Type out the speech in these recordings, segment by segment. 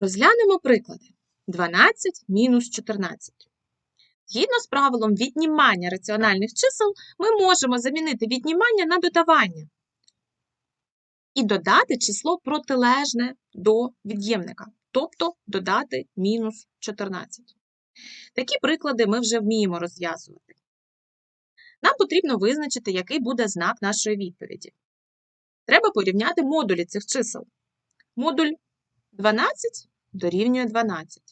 Розглянемо приклади. 12 мінус 14. Згідно з правилом віднімання раціональних чисел, ми можемо замінити віднімання на додавання і додати число протилежне до від'ємника, тобто додати мінус 14. Такі приклади ми вже вміємо розв'язувати. Нам потрібно визначити, який буде знак нашої відповіді. Треба порівняти модулі цих чисел. Модуль 12 дорівнює 12.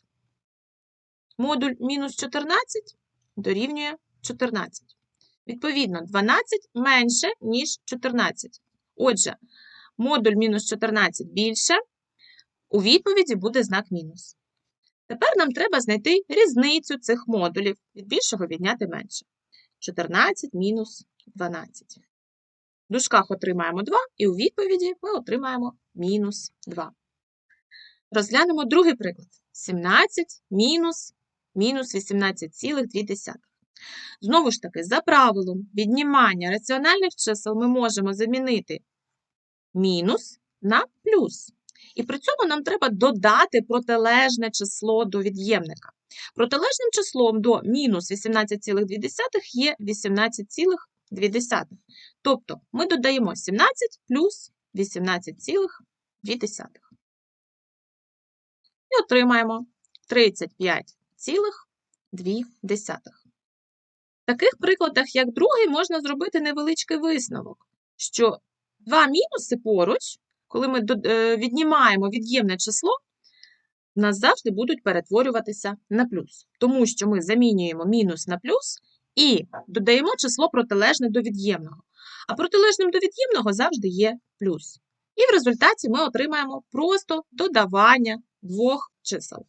Модуль мінус 14 дорівнює 14. Відповідно, 12 менше, ніж 14. Отже, модуль мінус 14 більше, у відповіді буде знак мінус. Тепер нам треба знайти різницю цих модулів, від більшого відняти менше. 14 мінус 12. В дужках отримаємо 2, і у відповіді ми отримаємо мінус 2. Розглянемо другий приклад. 17 мінус мінус 18,2. Знову ж таки, за правилом віднімання раціональних чисел ми можемо замінити мінус на плюс. І при цьому нам треба додати протилежне число до від'ємника. Протилежним числом до мінус 18,2 є 18,2. Тобто ми додаємо 17 плюс 18,2. І отримаємо 35,2. В таких прикладах, як другий, можна зробити невеличкий висновок, що два мінуси поруч, коли ми е, віднімаємо від'ємне число, в нас завжди будуть перетворюватися на плюс, тому що ми замінюємо мінус на плюс і додаємо число протилежне до від'ємного. А протилежним до від'ємного завжди є плюс. І в результаті ми отримаємо просто додавання двох чисел.